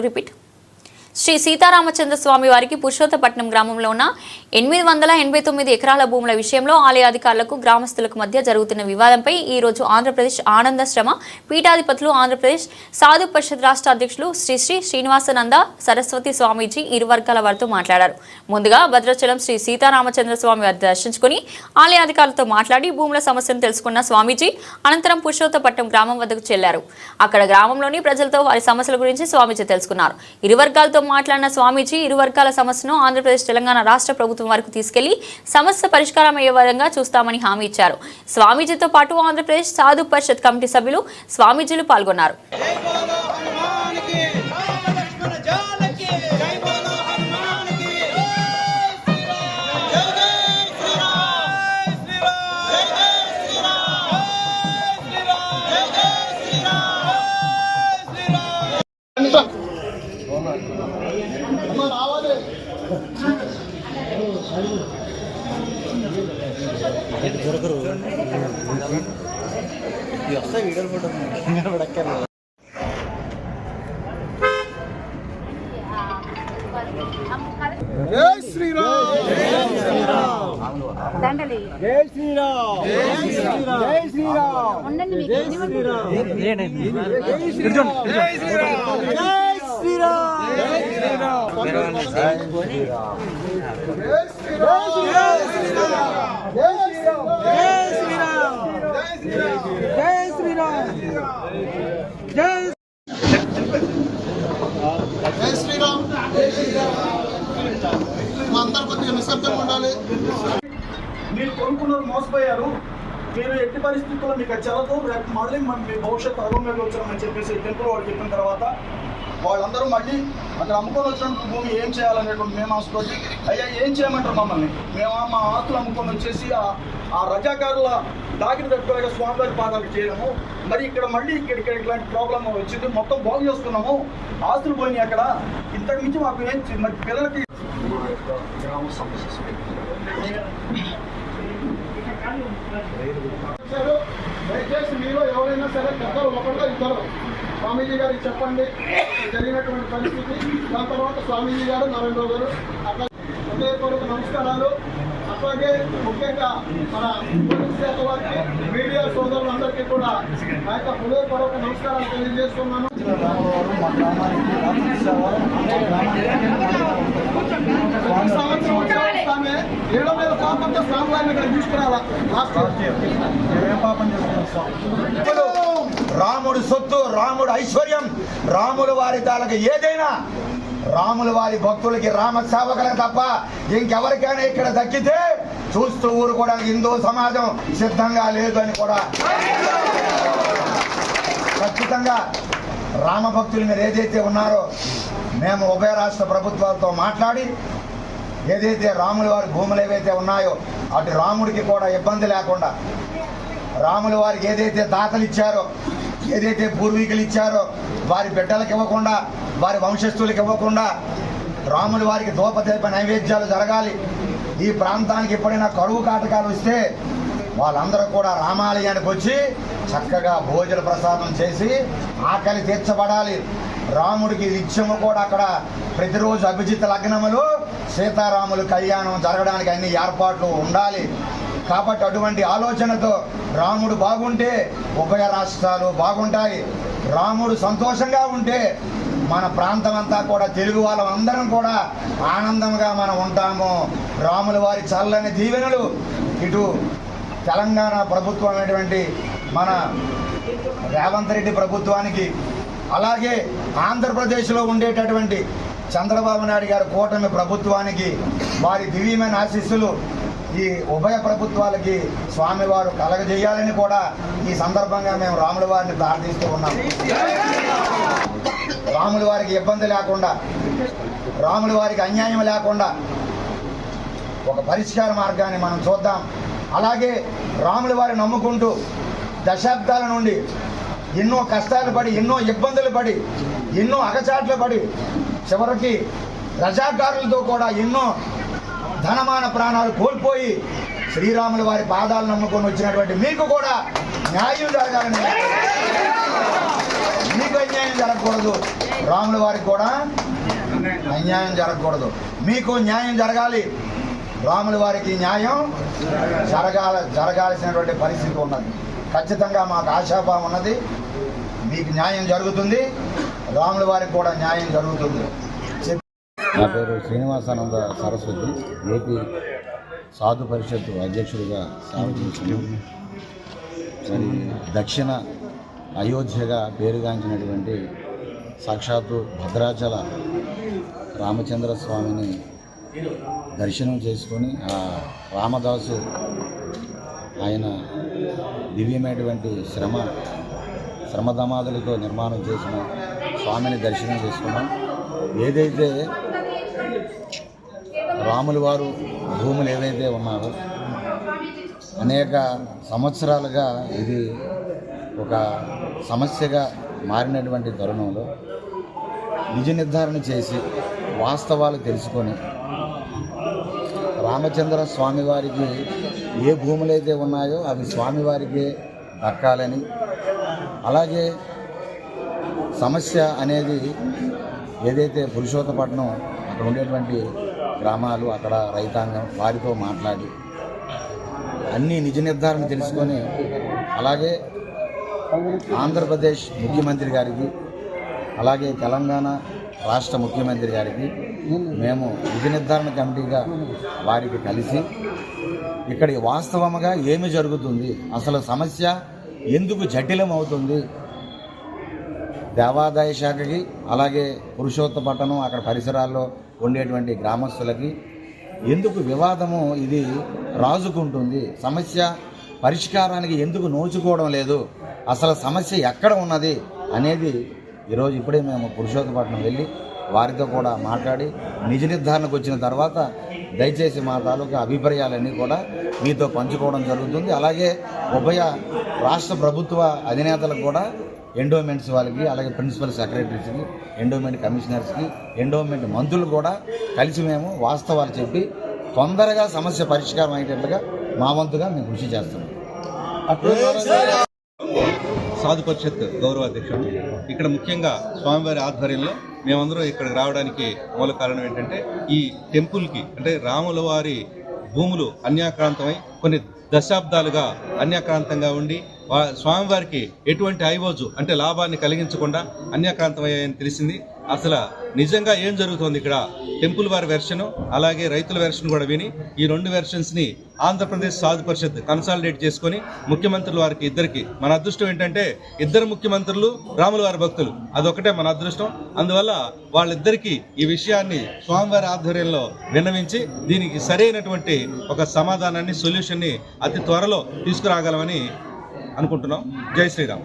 repeat Shri Sitaramachandra స్వామి వారికి పురుషోత్తపట్నం గ్రామంలో ఉన్న ఎనిమిది వందల ఎనభై తొమ్మిది ఎకరాల భూముల విషయంలో ఆలయాధికారులకు గ్రామస్తులకు మధ్య జరుగుతున్న వివాదంపై ఈ రోజు ఆంధ్రప్రదేశ్ ఆనందశ్రమ పీఠాధిపతులు ఆంధ్రప్రదేశ్ సాధు పరిషత్ రాష్ట్ర అధ్యక్షులు శ్రీ శ్రీ శ్రీనివాసనంద సరస్వతి స్వామీజీ ఇరు వర్గాల వారితో మాట్లాడారు. ముందుగా భద్రాచలం శ్రీ సీతారామచంద్ర స్వామి వారిని దర్శించుకుని ఆలయాధికారులతో మాట్లాడి భూముల సమస్యను తెలుసుకున్న స్వామీజీ అనంతరం పురుషోత్తపట్నం గ్రామం వద్దకు చెల్లారు అక్కడ గ్రామంలోని ప్రజలతో వారి సమస్యల గురించి స్వామీజీ తెలుసుకున్నారు. ఇరు వర్గాలతో మాట్లాడిన స్వామీజీ ఇరు వర్గాల సమస్యను ఆంధ్రప్రదేశ్ తెలంగాణ రాష్ట్ర ప్రభుత్వం వరకు తీసుకెళ్ళి సమస్య పరిష్కారం అయ్యే విధంగా చూస్తామని హామీ ఇచ్చారు. స్వామీజీతో పాటు ఆంధ్రప్రదేశ్ సాధు పరిషత్ కమిటీ సభ్యులు స్వామీజీలు పాల్గొన్నారు. జై శ్రీరామ్ దండలి జై శ్రీరామ్ జై శ్రీరామ్ జై శ్రీరామ్ ఉండండి మీకు ఎన్ని మంది జై శ్రీరామ్ జై శ్రీరామ్ జై శ్రీరామ్ జై శ్రీరామ్ జై శ్రీరామ్ జై శ్రీరామ్ జై శ్రీరామ్ జై జై శ్రీరామ్ జై శ్రీరామ్ మా కొద్దిగా నిశ్శబ్దంగా ఉండాలి మీరు కొనుక్కున్నారు మోసపోయారు. మీరు ఎట్టి పరిస్థితుల్లో మీకు అది చదవదు రేపు మళ్ళీ మన మీ భవిష్యత్తు అగమ్యంగా వచ్చామని చెప్పేసి టెంపుల్ వాడు చెప్పిన తర్వాత వాళ్ళందరూ మళ్ళీ అక్కడ అమ్ముకొని వచ్చిన భూమి ఏం చేయాలనేటువంటి మేము ఆశతోటి అయ్యా ఏం చేయమంటారు మమ్మల్ని? మేము మా ఆస్తులు అమ్ముకొని వచ్చేసి ఆ ఆ రజాకారుల దాకిన తట్టుకోలేక స్వామివారి పాదాలకు చేయడము. మరి ఇక్కడ మళ్ళీ ఇక్కడ ఇక్కడ ఇట్లాంటి ప్రాబ్లం వచ్చింది. మొత్తం బాగు చేస్తున్నాము. ఆస్తులు పోయినాయి అక్కడ. ఇంతకు మించి మాకు ఏం చే- మరి పిల్లలకి గ్రామ సమస్య దయచేసి మీరు ఎవరైనా సరే పెద్దలు ఒకటిగా ఇద్దరు. స్వామీజీ గారికి చెప్పండి. జరిగినటువంటి పరిస్థితి. దాని తర్వాత స్వామీజీ గారు నరేంద్ర గారు అట్లా హృదయపూర్వక నమస్కారాలు. అట్లాగే ముఖ్యంగా మన పోలీస్ శాఖ వారికి మీడియా సోదరులందరికీ కూడా నా యొక్క హృదయపూర్వక నమస్కారాలు తెలియజేస్తున్నాను. సంవత్సరం వచ్చే ఏడో మీద కాకుండా స్వామి ఇక్కడ తీసుకురావాలి. పాపం చేస్తున్నాం రాముడు సొత్తు రాముడు ఐశ్వర్యం రాముల వారి తాలకు ఏదైనా రాముల వారి భక్తులకి రామ సేవకులకు తప్ప ఇంకెవరికైనా ఇక్కడ దక్కితే చూస్తూ ఊరు కూడా హిందూ సమాజం సిద్ధంగా లేదు అని కూడా. ఖచ్చితంగా రామ భక్తులు మీరు ఏదైతే ఉన్నారో మేము ఉభయ రాష్ట్ర ప్రభుత్వాలతో మాట్లాడి ఏదైతే రాముల వారి భూములు ఏవైతే ఉన్నాయో అటు రాముడికి కూడా ఇబ్బంది లేకుండా రాముల వారికి ఏదైతే దాతలు ఇచ్చారో ఏదైతే పూర్వీకులు ఇచ్చారో వారి బిడ్డలకు ఇవ్వకుండా వారి వంశస్థులకు ఇవ్వకుండా రాముల వారికి దోపదీప నైవేద్యాలు జరగాలి. ఈ ప్రాంతానికి ఎప్పుడైనా కరువు కాటకాలు వస్తే వాళ్ళందరూ కూడా రామాలయానికి వచ్చి చక్కగా భోజన ప్రసాదం చేసి ఆకలి తీర్చబడాలి. రాముడికి నిత్యము కూడా అక్కడ ప్రతిరోజు అభిజిత్ లగ్నములు సీతారాములు కళ్యాణం జరగడానికి అన్ని ఏర్పాట్లు ఉండాలి. కాబట్టి అటువంటి ఆలోచనతో రాముడు బాగుంటే ఉభయ రాష్ట్రాలు బాగుంటాయి. రాముడు సంతోషంగా ఉంటే మన ప్రాంతం అంతా కూడా తెలుగు వాళ్ళందరం కూడా ఆనందంగా మనం ఉంటాము. రాముల వారి చల్లని దీవెనలు ఇటు తెలంగాణ ప్రభుత్వం అనేటువంటి మన రేవంత్ రెడ్డి ప్రభుత్వానికి అలాగే ఆంధ్రప్రదేశ్లో ఉండేటటువంటి చంద్రబాబు నాయుడు గారి కూటమి ప్రభుత్వానికి వారి దివ్యమైన ఆశీస్సులు ఈ ఉభయ ప్రభుత్వాలకి స్వామివారు కలగజేయాలని కూడా ఈ సందర్భంగా మేము రాముల వారిని ప్రార్థిస్తూ ఉన్నాం. రాముల వారికి ఇబ్బంది లేకుండా రాముల వారికి అన్యాయం లేకుండా ఒక పరిష్కార మార్గాన్ని మనం చూద్దాం. అలాగే రాముల వారిని నమ్ముకుంటూ దశాబ్దాల నుండి ఎన్నో కష్టాలు పడి ఎన్నో ఇబ్బందులు పడి ఎన్నో అగచాట్లు పడి చివరికి రజాకారులతో కూడా ఎన్నో ధనమాన ప్రాణాలు కోల్పోయి శ్రీరాముల వారి పాదాలు నమ్ముకొని వచ్చినటువంటి మీకు కూడా న్యాయం జరగాలని మీకు అన్యాయం జరగకూడదు. రాముల వారికి కూడా అన్యాయం జరగకూడదు. మీకు న్యాయం జరగాలి. రాముల వారికి న్యాయం జరగాల జరగాల్సినటువంటి పరిస్థితి ఉన్నది. ఖచ్చితంగా మాకు ఆశాభావం ఉన్నది. మీకు న్యాయం జరుగుతుంది. రాముల వారికి కూడా న్యాయం జరుగుతుంది. నా పేరు శ్రీనివాసానంద సరస్వతి ఏపీ సాధు పరిషత్ అధ్యక్షుడిగా సేవ చేస్తున్నాను మరి దక్షిణ అయోధ్యగా పేరుగాంచినటువంటి సాక్షాత్తు భద్రాచల రామచంద్ర స్వామిని దర్శనం చేసుకొని ఆ రామదాసు ఆయన దివ్యమైనటువంటి శ్రమ శ్రమదమాదులతో నిర్మాణం చేసిన స్వామిని దర్శనం చేసుకున్నాం. ఏదైతే రాములు వారు భూములు ఏవైతే ఉన్నారో అనేక సంవత్సరాలుగా ఇది ఒక సమస్యగా మారినటువంటి తరుణంలో నిజ నిర్ధారణ చేసి వాస్తవాలు తెలుసుకొని రామచంద్ర స్వామివారికి ఏ భూములైతే ఉన్నాయో అవి స్వామివారికి దక్కాలని అలాగే సమస్య అనేది ఏదైతే పురుషోత్తపట్నం అక్కడ ఉండేటువంటి గ్రామాలు అక్కడ రైతాంగం వారితో మాట్లాడి అన్ని నిజ నిర్ధారణ తెలుసుకొని అలాగే ఆంధ్రప్రదేశ్ ముఖ్యమంత్రి గారికి అలాగే తెలంగాణ రాష్ట్ర ముఖ్యమంత్రి గారికి మేము నిజ నిర్ధారణ కమిటీగా వారికి కలిసి ఇక్కడ వాస్తవంగా ఏమి జరుగుతుంది అసలు సమస్య ఎందుకు జటిలం అవుతుంది దేవాదాయ శాఖకి అలాగే పురుషోత్తపట్టణం అక్కడ పరిసరాల్లో ఉండేటువంటి గ్రామస్తులకి ఎందుకు వివాదము ఇది రాజుకుంటుంది? సమస్య పరిష్కారానికి ఎందుకు నోచుకోవడం లేదు? అసలు సమస్య ఎక్కడ ఉన్నది? అనేది ఈరోజు ఇప్పుడే మేము పురుషోత్తపట్నం వెళ్ళి వారితో కూడా మాట్లాడి నిజ నిర్ధారణకు వచ్చిన తర్వాత దయచేసి మా తాలూకా అభిప్రాయాలన్నీ కూడా మీతో పంచుకోవడం జరుగుతుంది. అలాగే ఉభయ రాష్ట్ర ప్రభుత్వ అధినేతలకు కూడా ఎండోమెంట్స్ వాళ్ళకి అలాగే ప్రిన్సిపల్ సెక్రటరీస్కి ఎండోమెంట్ కమిషనర్స్కి ఎండోమెంట్ మంత్రులు కూడా కలిసి మేము వాస్తవాలు చెప్పి తొందరగా సమస్య పరిష్కారం అయ్యేటట్లుగా మా వంతుగా మేము కృషి చేస్తున్నాం. సాధు పరిషత్ గౌరవ అధ్యక్షుడు. ఇక్కడ ముఖ్యంగా స్వామివారి ఆధ్వర్యంలో మేమందరం ఇక్కడికి రావడానికి మూల కారణం ఏంటంటే ఈ టెంపుల్కి అంటే రాముల వారి భూములు అన్యాక్రాంతమై కొన్ని దశాబ్దాలుగా అన్యాక్రాంతంగా ఉండి స్వామివారికి ఎటువంటి ఐవోజు అంటే లాభాన్ని కలిగించకుండా అన్యాక్రాంతమయ్యాయని తెలిసింది. అసలు నిజంగా ఏం జరుగుతోంది ఇక్కడ? టెంపుల్ వారి వెర్షన్ అలాగే రైతుల వెర్షన్ కూడా విని ఈ రెండు వెర్షన్స్ని ఆంధ్రప్రదేశ్ సాధు పరిషత్ కన్సాలిడేట్ చేసుకొని ముఖ్యమంత్రులు వారికి ఇద్దరికి. మన అదృష్టం ఏంటంటే ఇద్దరు ముఖ్యమంత్రులు రాముల వారి భక్తులు. అదొకటే మన అదృష్టం. అందువల్ల వాళ్ళిద్దరికీ ఈ విషయాన్ని స్వామివారి ఆధ్వర్యంలో విన్నవించి దీనికి సరైనటువంటి ఒక సమాధానాన్ని సొల్యూషన్ని అతి త్వరలో తీసుకురాగలమని అనుకుంటున్నాం. జై శ్రీరామ్.